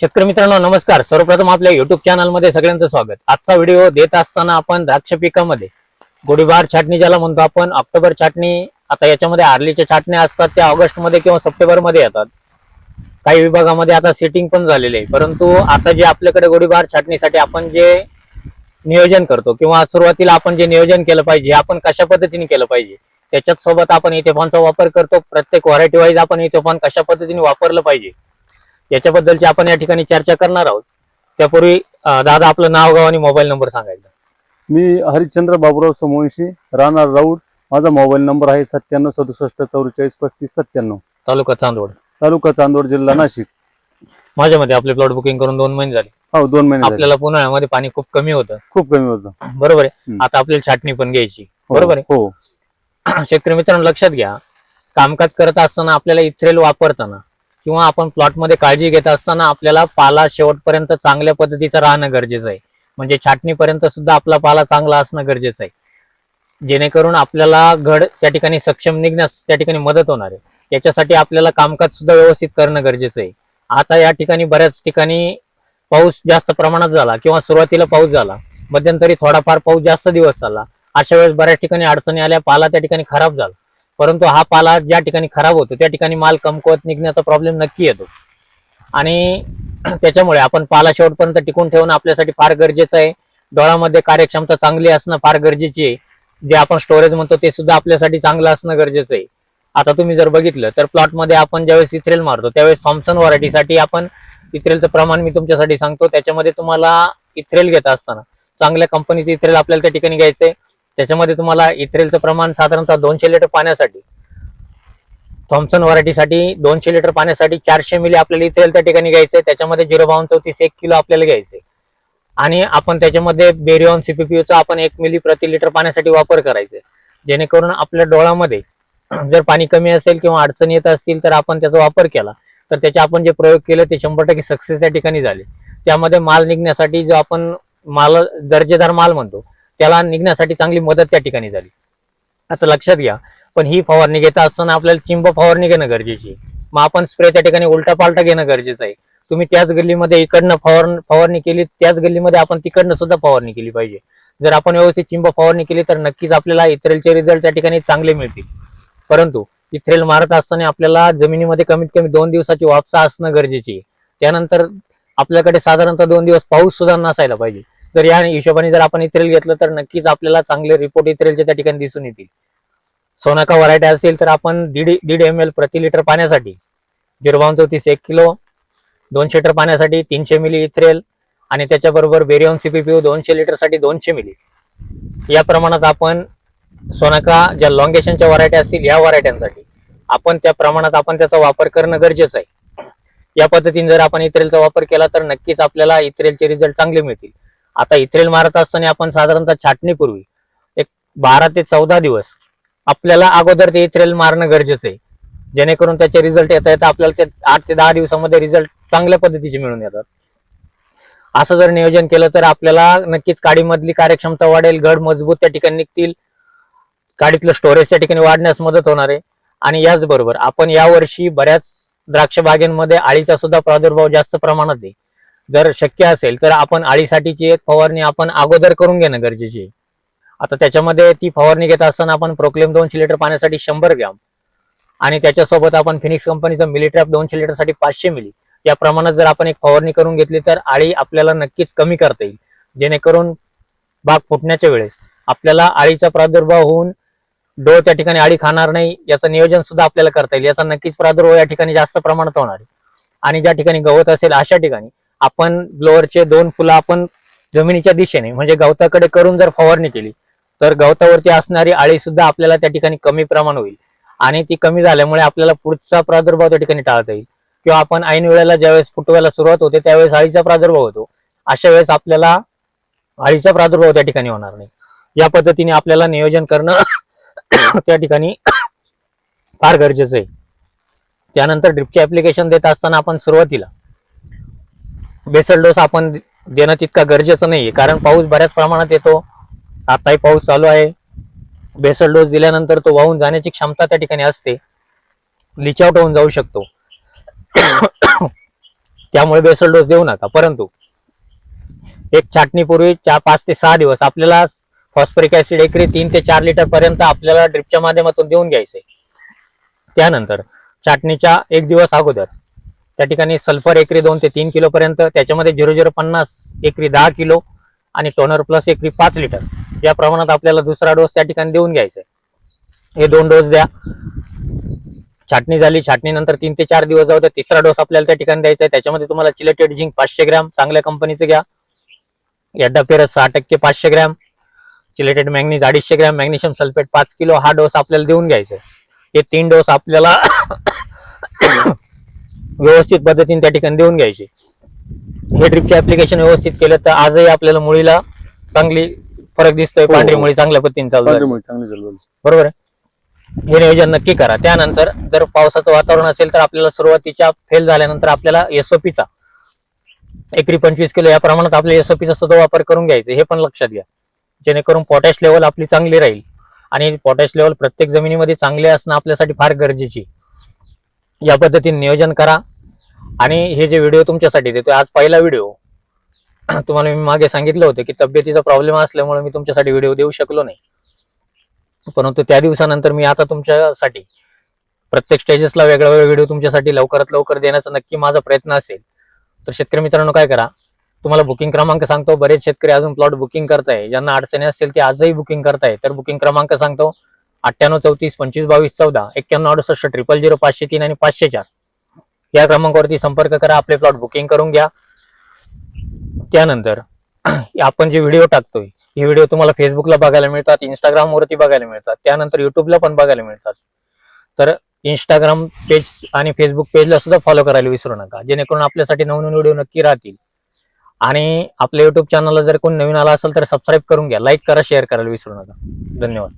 शेतकरी मित्रांनो नमस्कार. सर्वप्रथम आपल्या युट्यूब चॅनलमध्ये सगळ्यांचं स्वागत. आजचा व्हिडिओ देत असताना आपण द्राक्ष पिकामध्ये गोडीबार छाटणी ज्याला म्हणतो आपण ऑक्टोबर छाटणी आता याच्यामध्ये आर्लीच्या छाटण्या असतात त्या ऑगस्टमध्ये किंवा सप्टेंबरमध्ये येतात. काही विभागामध्ये आता सिटिंग पण झालेले आहे. परंतु आता जे आपल्याकडे गोडीबार छाटणीसाठी आपण जे नियोजन करतो किंवा सुरुवातीला आपण जे नियोजन केलं पाहिजे आपण कशा पद्धतीने केलं पाहिजे त्याच्यात सोबत आपण इथेफॉनचा वापर करतो. प्रत्येक व्हरायटी वाईज आपण इथेफॉन कशा पद्धतीने वापरलं पाहिजे याच्याबद्दलची आपण या ठिकाणी चर्चा करणार आहोत. त्यापूर्वी अं, दादा आपलं नाव गाव आणि मोबाईल नंबर सांगायचा मी हरिश्चंद्र बाबुराव समोंशी राहणार राऊड माझा मोबाईल नंबर आहे सत्त्याण्णव सदुसष्ट चौवेचाळीस पस्तीस सत्त्याण्णव. तालुका चांदवड. तालुका चांदवड जिल्हा नाशिक. माझ्यामध्ये आपले प्लॉट बुकिंग करून दोन महिने झाले. हो दोन महिने झाले. आपल्याला उन्हाळ्यामध्ये पाणी खूप कमी होतं. खूप कमी होतं. बरोबर आहे. हम्म. आता आपल्याला छाटणी पण घ्यायची. हो, बरोबर हो. शेतकरी मित्रांनो लक्षात घ्या. कामकाज करत असताना आपल्याला इथ्रेल वापरताना किंवा आपण प्लॉटमध्ये काळजी घेत असताना आपल्याला पाला शेवटपर्यंत चांगल्या पद्धतीचा राहणं गरजेचं आहे. म्हणजे छाटणीपर्यंत सुद्धा आपला पाला चांगला असणं गरजेचं आहे. जेणेकरून आपल्याला घड त्या ठिकाणी सक्षम निघण्यास त्या ठिकाणी मदत होणार आहे. याच्यासाठी आपल्याला कामकाज सुद्धा व्यवस्थित करणं गरजेचं आहे. आता या ठिकाणी बऱ्याच ठिकाणी पाऊस जास्त प्रमाणात झाला किंवा सुरुवातीला पाऊस झाला. मध्यंतरी थोडाफार पाऊस जास्त दिवस झाला. अशा वेळेस बऱ्याच ठिकाणी अडचणी आल्या पाला त्या ठिकाणी खराब झाला. परंतु हा पाला ज्या ठिकाणी खराब होतो त्या ठिकाणी माल कमकुवत निघण्याचा प्रॉब्लेम नक्की येतो. आणि त्याच्यामुळे आपण पाला शेवटपर्यंत टिकून ठेवणं आपल्यासाठी फार गरजेचं आहे. डोळ्यामध्ये कार्यक्षमता चांगली असणं फार गरजेची आहे. जे आपण स्टोरेज म्हणतो ते सुद्धा आपल्यासाठी चांगलं असणं गरजेचं आहे. आता तुम्ही जर बघितलं तर प्लॉटमध्ये आपण ज्यावेळेस इथ्रेल मारतो त्यावेळेस थॉम्सन व्हरायटीसाठी आपण इथ्रेलचं प्रमाण मी तुमच्यासाठी सांगतो. त्याच्यामध्ये तुम्हाला इथ्रेल घेत असताना चांगल्या कंपनीचं इथ्रेल आपल्याला त्या ठिकाणी घ्यायचंय. त्याच्यामध्ये तुम्हाला इथ्रेलचं प्रमाण साधारणतः दोनशे लिटर पाण्यासाठी थॉम्सन व्हरायटीसाठी दोनशे लिटर पाण्यासाठी चारशे मिली आपल्याला इथ्रेल त्या ठिकाणी आहे त्याच्यामध्ये झिरो बावन चौतीस एक किलो आपल्याला घ्यायचंय. आणि आपण त्याच्यामध्ये बेरिओन सीपीपीचा आपण एक मिली प्रति लिटर पाण्यासाठी वापर करायचा जेणेकरून आपल्या डोळ्यामध्ये जर पाणी कमी असेल किंवा अडचणी येत असतील तर आपण त्याचा वापर केला. तर त्याचे आपण जे प्रयोग केले ते शंभर टक्के सक्सेस त्या ठिकाणी झाले. त्यामध्ये माल निघण्यासाठी जो आपण माल दर्जेदार माल म्हणतो त्याला निघण्यासाठी चांगली मदत त्या ठिकाणी झाली. आता लक्षात घ्या पण ही फवारणी घेता असताना आपल्याला चिंब फवारणी घेणं गरजेची मग आपण स्प्रे त्या ठिकाणी उलटा पालटा घेणं गरजेचं आहे. तुम्ही त्याच गल्लीमध्ये इकडनं फवार फवारणी केली त्याच गल्लीमध्ये आपण तिकडनं सुद्धा फवारणी केली पाहिजे. जर आपण व्यवस्थित चिंब फवारणी केली तर नक्कीच आपल्याला इथ्रेलचे रिझल्ट त्या ठिकाणी चांगले मिळतील. परंतु इथ्रेल मारत असताना आपल्याला जमिनीमध्ये कमीत कमी दोन दिवसाची वापसा असणं गरजेची आहे. त्यानंतर आपल्याकडे साधारणतः दोन दिवस पाऊस सुद्धा नसायला पाहिजे. जर या हिशोबाने जर आपण इथेल घेतलं तर नक्कीच आपल्याला चांगले रिपोर्ट इथरेलचे त्या ठिकाणी दिसून येतील. सोनाका व्हरायटी असतील तर आपण दीड दीड एम एल प्रति लिटर पाण्यासाठी झिरो बावन चौतीस एक किलो दोनशे लिटर पाण्यासाठी तीनशे मिली इथरेल आणि त्याच्याबरोबर बेरिओन सीपीपीओ दोनशे लिटरसाठी दोनशे मिली. या प्रमाणात आपण सोनाका ज्या लॉंगेशनच्या व्हरायटी असतील या व्हरायट्यांसाठी आपण त्या प्रमाणात आपण त्याचा वापर करणं गरजेचं आहे. या पद्धतीने जर आपण इथरेलचा वापर केला तर नक्कीच आपल्याला इथरेलचे रिझल्ट चांगले मिळतील. आता इथ्रेल मारत असताना आपण साधारणतः छाटणीपूर्वी एक बारा ते चौदा दिवस आपल्याला अगोदर ते इथ्रेल मारणं गरजेचं आहे. जेणेकरून त्याचे रिझल्ट येता येता आपल्याला ते आठ ते दहा दिवसामध्ये रिझल्ट चांगल्या पद्धतीचे मिळून येतात. असं जर नियोजन केलं तर आपल्याला नक्कीच काडीमधली कार्यक्षमता वाढेल घड मजबूत त्या ठिकाणी निघतील काडीतलं स्टोरेज त्या ठिकाणी वाढण्यास मदत होणार आहे. आणि याचबरोबर आपण यावर्षी बऱ्याच द्राक्ष बागेंमध्ये आळीचा सुद्धा प्रादुर्भाव जास्त प्रमाणात आहे. जर शक्य असेल तर आपण आळीसाठीची एक फवारणी आपण अगोदर करून घेणं गरजेची आहे. आता त्याच्यामध्ये ती फवारणी घेत असताना आपण प्रोक्लेम दोनशे लिटर पाण्यासाठी शंभर ग्रॅम आणि त्याच्यासोबत आपण फिनिक्स कंपनीचा मिलीट्रॅप दोनशे लिटरसाठी पाचशे मिली. या प्रमाणात जर आपण एक फवारणी करून घेतली तर आळी आपल्याला नक्कीच कमी करता येईल. जेणेकरून बाग फुटण्याच्या वेळेस आपल्याला आळीचा प्रादुर्भाव होऊन डोळ त्या ठिकाणी आळी खाणार नाही याचं नियोजन सुद्धा आपल्याला करता येईल. याचा नक्कीच प्रादुर्भाव या ठिकाणी जास्त प्रमाणात होणार आहे. आणि ज्या ठिकाणी गवत असेल अशा ठिकाणी आपण ब्लोअरचे दोन फुलं आपण जमिनीच्या दिशेने म्हणजे गवताकडे करून जर फवारणी केली तर गवतावरती असणारी आळी सुद्धा आपल्याला त्या ठिकाणी कमी प्रमाण होईल. आणि ती कमी झाल्यामुळे आपल्याला पुढचा प्रादुर्भाव त्या ठिकाणी टाळता येईल. किंवा आपण ऐन वेळेला ज्यावेळेस फुटवायला सुरुवात होते त्यावेळेस आळीचा प्रादुर्भाव होतो. अशा वेळेस आपल्याला आळीचा प्रादुर्भाव त्या ठिकाणी होणार नाही. या पद्धतीने आपल्याला नियोजन करणं त्या ठिकाणी फार गरजेचं आहे. त्यानंतर ड्रिपचे ऍप्लिकेशन देत असताना आपण सुरुवातीला बेसल डोस आपण देणं तितका गरजेचं नाहीये. कारण पाऊस बऱ्याच प्रमाणात येतो. आताही पाऊस चालू आहे. बेसल डोस दिल्यानंतर तो वाहून जाण्याची क्षमता त्या ठिकाणी असते. लिचआउट होऊन जाऊ शकतो. त्यामुळे बेसल डोस देऊ नका. परंतु एक छाटणीपूर्वी चार पाच ते सहा दिवस आपल्याला फॉस्फरिक ऍसिड एकरी तीन ते चार लिटर पर्यंत आपल्याला ड्रिपच्या माध्यमातून देऊन घ्यायचे. त्यानंतर छाटणीच्या एक दिवस अगोदर त्या ठिकाणी सल्फर एकरी दोन ते तीन किलो पर्यंत त्याच्यामध्ये झिरो झिरो पन्नास एकरी दहा किलो आणि टोनर प्लस एकरी पाच लिटर. या प्रमाणात आपल्याला दुसरा डोस त्या ठिकाणी देऊन घ्यायचा आहे. हे दोन डोस द्या. छाटणी झाली. छाटणीनंतर तीन ते चार दिवस जाऊ द्या. तिसरा डोस आपल्याला त्या ठिकाणी द्यायचा आहे. त्याच्यामध्ये तुम्हाला चिलेटेड झिंक पाचशे ग्रॅम चांगल्या कंपनीचं घ्या. यड्डा पेरस सहा टक्के पाचशे ग्रॅम चिलेटेड मॅग्नीज अडीचशे ग्रॅम मॅग्नेशियम सल्फेट पाच किलो. हा डोस आपल्याला देऊन घ्यायचा आहे. हे तीन डोस आपल्याला व्यवस्थित पद्धतीने त्या ठिकाणी देऊन घ्यायचे. हे ड्रिपचे ऍप्लिकेशन व्यवस्थित केलं तर आजही आपल्याला मुळीला चांगली फरक दिसतोय हो. पांढरी मुळी चांगल्या पद्धतीने चालू आहे बरोबर आहे? हे नियोजन नक्की करा. त्यानंतर जर पावसाचं वातावरण असेल तर आपल्याला सुरुवातीच्या फेल झाल्यानंतर आपल्याला एसओपीचा एकरी पंचवीस किलो या प्रमाणात आपल्या एसओपीचा सुद्धा वापर करून घ्यायचा. हे पण लक्षात घ्या. जेणेकरून पोटॅश लेवल आपली चांगली राहील. आणि पोटॅश लेवल प्रत्येक जमिनीमध्ये चांगले असणं आपल्यासाठी फार गरजेची आहे. या पद्धतीने नियोजन करा. आणि हे जे व्हिडिओ तुमच्यासाठी देतोय आज पहिला व्हिडिओ तुम्हाला मी मागे सांगितलं होतं की तब्येतीचा प्रॉब्लेम असल्यामुळे मी तुमच्यासाठी व्हिडिओ देऊ शकलो नाही. परंतु त्या दिवसानंतर मी आता तुमच्यासाठी प्रत्येक स्टेजेसला वेगळा वेगळा व्हिडिओ तुमच्यासाठी लवकरात लवकर देण्याचा नक्की माझा प्रयत्न असेल. तर शेतकरी मित्रांनो काय करा तुम्हाला बुकिंग क्रमांक सांगतो. बरेच शेतकरी अजून प्लॉट बुकिंग करताय. ज्यांना अडचणी असतील ते आजही बुकिंग करताय. तर बुकिंग क्रमांक सांगतो. अठ्ठ्याण्णव चौतीस पंचवीस बावीस चौदा एक्क्याण्णव अडुसष्ट ट्रिपल झिरो पाचशे तीन आणि पाचशे चार. या क्रमांकावरती संपर्क करा आपले प्लॉट बुकिंग करून घ्या. त्यानंतर आपण जे व्हिडिओ टाकतोय हे व्हिडिओ तुम्हाला फेसबुकला बघायला मिळतात इंस्टाग्रामवरती बघायला मिळतात त्यानंतर युट्यूबला पण बघायला मिळतात. तर इंस्टाग्राम पेज आणि फेसबुक पेजला सुद्धा फॉलो करायला विसरू नका जेणेकरून आपल्यासाठी नवनवीन व्हिडिओ नक्की राहतील. आणि आपल्या युट्यूब चॅनलला जर कोण नवीन आला असेल तर सबस्क्राईब करून घ्या लाईक करा शेअर करायला विसरू नका. धन्यवाद.